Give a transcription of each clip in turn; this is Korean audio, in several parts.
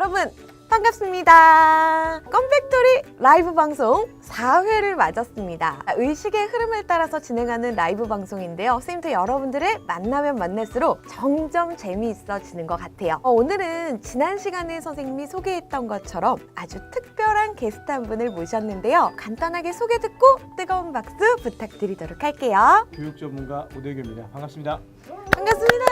여러분 반갑습니다. 컴팩토리 라이브 방송 4회를 맞았습니다. 의식의 흐름을 따라서 진행하는 라이브 방송인데요. 선생님도 여러분들을 만나면 만날수록 점점 재미있어지는 것 같아요. 어, 오늘은 지난 시간에 선생님이 소개했던 것처럼 아주 특별한 게스트 한 분을 모셨는데요. 간단하게 소개 듣고 뜨거운 박수 부탁드리도록 할게요. 교육 전문가 오대규입니다. 반갑습니다. 반갑습니다.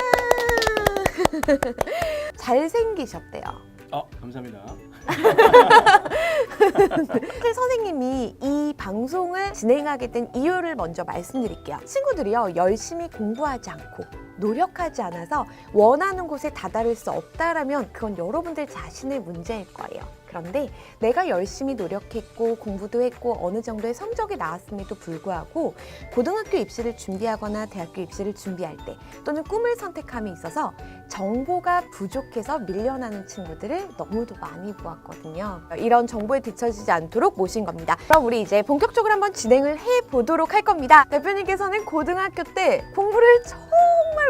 잘생기셨대요. 아 감사합니다. 선생님이 이 방송을 진행하게 된 이유를 먼저 말씀드릴게요. 친구들이요, 열심히 공부하지 않고 노력하지 않아서 원하는 곳에 다다를 수 없다라면 그건 여러분들 자신의 문제일 거예요. 그런데 내가 열심히 노력했고 공부도 했고 어느 정도의 성적이 나왔음에도 불구하고 고등학교 입시를 준비하거나 대학교 입시를 준비할 때 또는 꿈을 선택함에 있어서 정보가 부족해서 밀려나는 친구들을 너무도 많이 보았거든요. 이런 정보에 뒤처지지 않도록 모신 겁니다. 그럼 우리 이제 본격적으로 한번 진행을 해 보도록 할 겁니다. 대표님께서는 고등학교 때 공부를 정말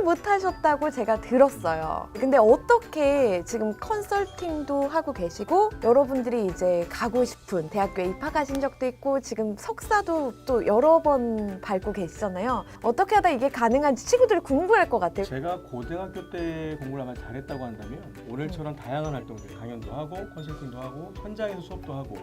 못하셨다고 제가 들었어요. 근데 어떻게 지금 컨설팅도 하고 계시고 여러분들이 이제 가고 싶은 대학교에 입학하신 적도 있고 지금 석사도 또 여러 번 밟고 계시잖아요. 어떻게 하다 이게 가능한지 친구들이 궁금할 것 같아요. 제가 고등학교 때 공부를 아마 잘했다고 한다면 오늘처럼 다양한 활동들 강연도 하고 컨설팅도 하고 현장에서 수업도 하고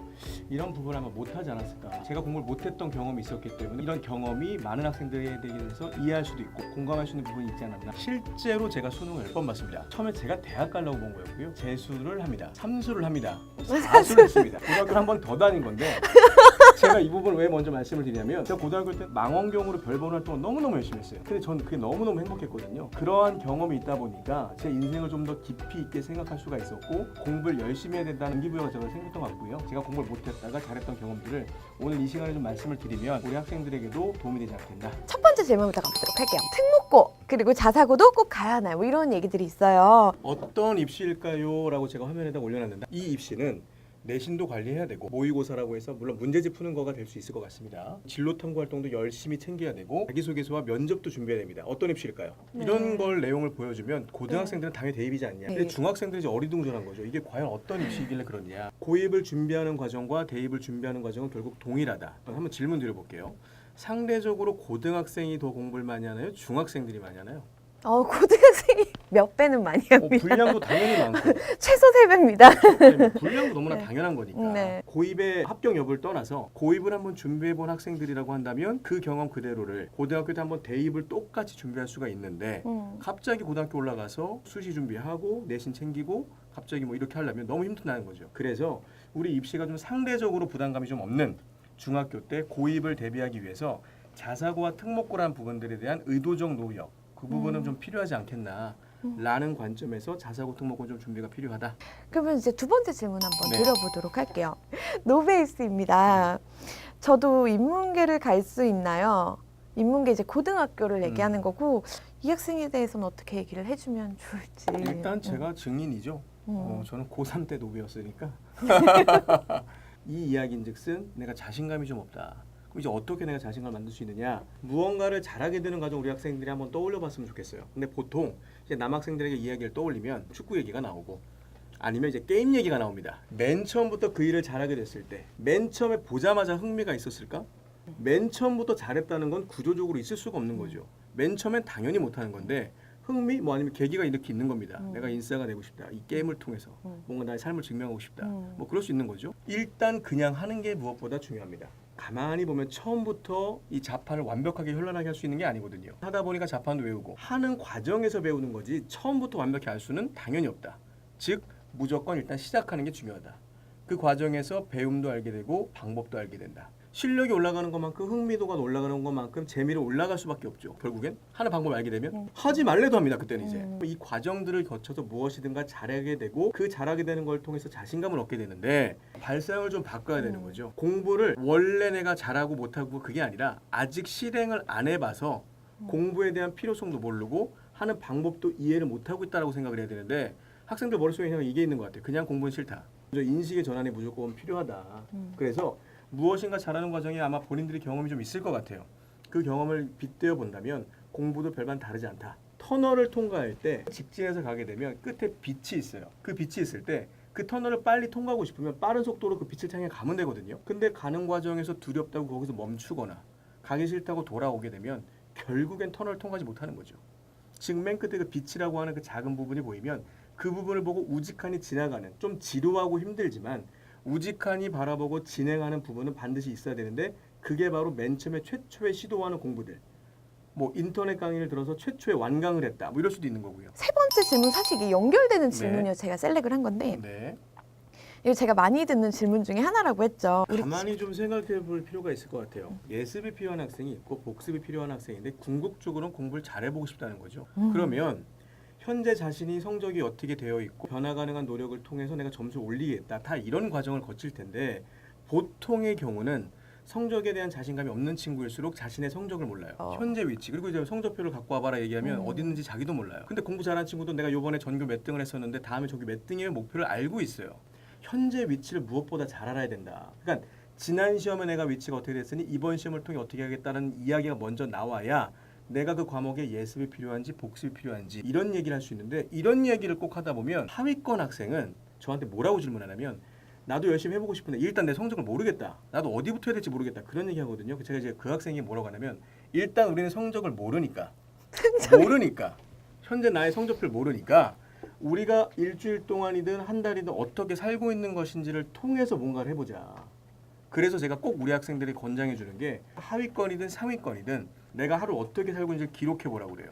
이런 부분을 아마 못하지 않았을까. 제가 공부를 못했던 경험이 있었기 때문에 이런 경험이 많은 학생들에 대해서 이해할 수도 있고 공감할 수 있는 부분이 있지 않았나. 실제로 제가 수능을 10번 봤습니다. 처음에 제가 대학 가려고 본 거였고요. 재수를 합니다. 삼수를 합니다. 사수를 했습니다. 고등학교를 한 번 더 다닌 건데 제가 이 부분을 왜 먼저 말씀을 드리냐면 제가 고등학교 때 망원경으로 별 보는 활동을 너무너무 열심히 했어요. 근데 전 그게 너무너무 행복했거든요. 그러한 경험이 있다 보니까 제 인생을 좀 더 깊이 있게 생각할 수가 있었고 공부를 열심히 해야 된다는 동기부여가 저를 생겼던 것 같고요. 제가 공부를 못했다가 잘했던 경험들을 오늘 이 시간에 좀 말씀을 드리면 우리 학생들에게도 도움이 되지 않겠나. 첫 번째 질문부터 가보도록 할게요. 특목고 그리고 자사고도 꼭 가야 하나요? 뭐 이런 얘기들이 있어요. 어떤 입시일까요? 라고 제가 화면에다 올려놨는데 이 입시는 내신도 관리해야 되고 모의고사라고 해서 물론 문제집 푸는 거가 될 수 있을 것 같습니다. 진로 탐구 활동도 열심히 챙겨야 되고 자기소개서와 면접도 준비해야 됩니다. 어떤 입시일까요? 네. 이런 걸 내용을 보여주면 고등학생들은 당연히 대입이지 않냐. 네. 근데 중학생들이 이제 어리둥절한 거죠. 이게 과연 어떤 입시이길래 그러냐. 고입을 준비하는 과정과 대입을 준비하는 과정은 결국 동일하다. 한번 질문 드려볼게요. 상대적으로 고등학생이 더 공부를 많이 하나요? 중학생들이 많이 하나요? 어, 고등학생이 몇 배는 많이 어, 합니다. 분량도 당연히 많고 최소 세 배입니다 네, 뭐 분량도 너무나 네. 당연한 거니까 네. 고입의 합격 여부를 떠나서 고입을 한번 준비해 본 학생들이라고 한다면 그 경험 그대로를 고등학교 때 한번 대입을 똑같이 준비할 수가 있는데 음. 갑자기 고등학교 올라가서 수시 준비하고 내신 챙기고 갑자기 뭐 이렇게 하려면 너무 힘든다는 거죠. 그래서 우리 입시가 좀 상대적으로 부담감이 좀 없는 중학교 때 고입을 대비하기 위해서 자사고와 특목고라는 부분들에 대한 의도적 노력 그 부분은 음. 좀 필요하지 않겠나. 라는 관점에서 자사고 특목고 좀 준비가 필요하다. 그러면 이제 두 번째 질문 한번 네. 드려보도록 할게요. 노베이스입니다. 저도 인문계를 갈 수 있나요? 인문계 이제 고등학교를 얘기하는 음. 거고 이 학생에 대해서는 어떻게 얘기를 해주면 좋을지. 일단 제가 증인이죠. 음. 어, 저는 고3 때 노비였으니까 이 이야기인즉슨 내가 자신감이 좀 없다. 그럼 이제 어떻게 내가 자신감을 만들 수 있느냐? 무언가를 잘하게 되는 과정 우리 학생들이 한번 떠올려봤으면 좋겠어요. 근데 보통 이제 남학생들에게 이야기를 떠올리면 축구 얘기가 나오고 아니면 이제 게임 얘기가 나옵니다. 맨 처음부터 그 일을 잘하게 됐을 때, 맨 처음에 보자마자 흥미가 있었을까? 맨 처음부터 잘했다는 건 구조적으로 있을 수가 없는 거죠. 맨 처음엔 당연히 못하는 건데 흥미 뭐 아니면 계기가 이렇게 있는 겁니다. 음. 내가 인싸가 되고 싶다. 이 게임을 통해서 음. 뭔가 나의 삶을 증명하고 싶다. 음. 뭐 그럴 수 있는 거죠. 일단 그냥 하는 게 무엇보다 중요합니다. 가만히 보면 처음부터 이 자판을 완벽하게 현란하게 할 수 있는 게 아니거든요. 하다 보니까 자판도 외우고 하는 과정에서 배우는 거지 처음부터 완벽히 알 수는 당연히 없다. 즉 무조건 일단 시작하는 게 중요하다. 그 과정에서 배움도 알게 되고 방법도 알게 된다. 실력이 올라가는 것만큼 흥미도가 올라가는 것만큼 재미를 올라갈 수밖에 없죠. 결국엔 하는 방법을 알게 되면 음. 하지 말래도 합니다. 그때는 이제 음. 이 과정들을 거쳐서 무엇이든가 잘하게 되고 그 잘하게 되는 걸 통해서 자신감을 얻게 되는데 발상을 좀 바꿔야 되는 음. 거죠. 공부를 원래 내가 잘하고 못하고 그게 아니라 아직 실행을 안 해봐서 음. 공부에 대한 필요성도 모르고 하는 방법도 이해를 못하고 있다라고 생각을 해야 되는데 학생들 머릿속에 그냥 이게 있는 것 같아요. 그냥 공부는 싫다. 인식의 전환이 무조건 필요하다. 음. 그래서 무엇인가 잘하는 과정에 아마 본인들이 경험이 좀 있을 것 같아요. 그 경험을 빗대어 본다면 공부도 별반 다르지 않다. 터널을 통과할 때 직진해서 가게 되면 끝에 빛이 있어요. 그 빛이 있을 때 그 터널을 빨리 통과하고 싶으면 빠른 속도로 그 빛을 향해 가면 되거든요. 근데 가는 과정에서 두렵다고 거기서 멈추거나 가기 싫다고 돌아오게 되면 결국엔 터널을 통과하지 못하는 거죠. 지금 맨 끝에 그 빛이라고 하는 그 작은 부분이 보이면 그 부분을 보고 우직하니 지나가는 좀 지루하고 힘들지만 우직하니 바라보고 진행하는 부분은 반드시 있어야 되는데 그게 바로 맨 처음에 최초의 시도하는 공부들. 뭐 인터넷 강의를 들어서 최초의 완강을 했다. 뭐 이럴 수도 있는 거고요. 세 번째 질문 사실 이게 연결되는 네. 질문이어서 제가 셀렉을 한 건데 네. 이거 제가 많이 듣는 질문 중에 하나라고 했죠. 우리 가만히 좀 생각해 볼 필요가 있을 것 같아요. 예습이 필요한 학생이 있고 복습이 필요한 학생인데 궁극적으로는 공부를 잘해보고 싶다는 거죠. 음. 그러면 현재 자신이 성적이 어떻게 되어 있고 변화 가능한 노력을 통해서 내가 점수를 올리겠다. 다 이런 과정을 거칠 텐데 보통의 경우는 성적에 대한 자신감이 없는 친구일수록 자신의 성적을 몰라요. 어. 현재 위치 그리고 이제 성적표를 갖고 와봐라 얘기하면 음. 어디 있는지 자기도 몰라요. 근데 공부 잘하는 친구도 내가 요번에 전교 몇 등을 했었는데 다음에 저기 몇 등이면 목표를 알고 있어요. 현재 위치를 무엇보다 잘 알아야 된다. 그러니까 지난 시험에 내가 위치가 어떻게 됐으니 이번 시험을 통해 어떻게 하겠다는 이야기가 먼저 나와야 내가 그 과목에 예습이 필요한지 복습이 필요한지 이런 얘기를 할 수 있는데 이런 얘기를 꼭 하다 보면 하위권 학생은 저한테 뭐라고 질문하냐면 나도 열심히 해보고 싶은데 일단 내 성적을 모르겠다. 나도 어디부터 해야 될지 모르겠다. 그런 얘기 하거든요. 제가 이제 그 학생이 뭐라고 하냐면 일단 우리는 성적을 모르니까 모르니까 현재 나의 성적표를 모르니까 우리가 일주일 동안이든 한 달이든 어떻게 살고 있는 것인지를 통해서 뭔가를 해보자. 그래서 제가 꼭 우리 학생들이 권장해 주는 게 하위권이든 상위권이든 내가 하루 어떻게 살고 있는지 기록해 보라고 그래요.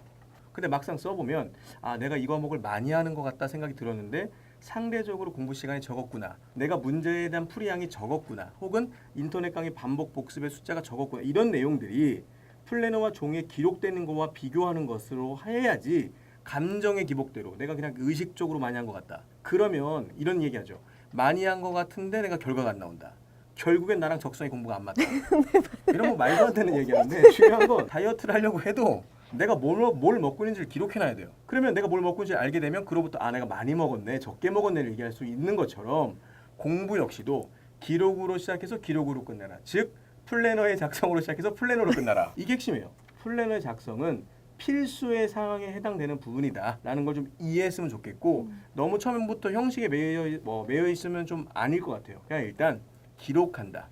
근데 막상 써보면 아 내가 이 과목을 많이 하는 것 같다 생각이 들었는데 상대적으로 공부 시간이 적었구나. 내가 문제에 대한 풀이량이 적었구나. 혹은 인터넷 강의 반복 복습의 숫자가 적었구나. 이런 내용들이 플래너와 종이에 기록되는 것과 비교하는 것으로 해야지 감정의 기복대로 내가 그냥 의식적으로 많이 한 것 같다. 그러면 이런 얘기하죠. 많이 한 것 같은데 내가 결과가 안 나온다. 결국엔 나랑 적성이 공부가 안 맞다. 이런 거 말도 안 되는 얘기하는데 중요한 건 다이어트를 하려고 해도 내가 뭘, 먹- 뭘 먹고 있는지를 기록해놔야 돼요. 그러면 내가 뭘 먹고 있는지 알게 되면 그로부터 아 내가 많이 먹었네, 적게 먹었네를 얘기할 수 있는 것처럼 공부 역시도 기록으로 시작해서 기록으로 끝내라. 즉 플래너의 작성으로 시작해서 플래너로 끝나라. 이게 핵심이에요. 플래너의 작성은 필수의 상황에 해당되는 부분이다라는 걸 좀 이해했으면 좋겠고 너무 처음부터 형식에 매여 뭐 매여 있으면 좀 아닐 것 같아요. 그냥 일단 기록한다.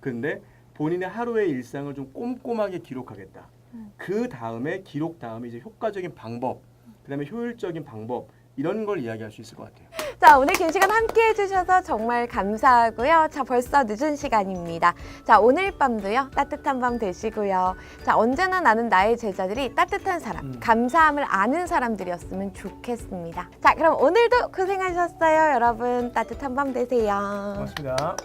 근데 본인의 하루의 일상을 좀 꼼꼼하게 기록하겠다. 그 다음에 기록 다음에 이제 효과적인 방법, 그다음에 효율적인 방법 이런 걸 이야기할 수 있을 것 같아요. 자, 오늘 긴 시간 함께 해주셔서 정말 감사하고요. 자, 벌써 늦은 시간입니다. 자, 오늘 밤도요, 따뜻한 밤 되시고요. 자, 언제나 나는 나의 제자들이 따뜻한 사람, 음. 감사함을 아는 사람들이었으면 좋겠습니다. 자, 그럼 오늘도 고생하셨어요, 여러분. 따뜻한 밤 되세요. 고맙습니다.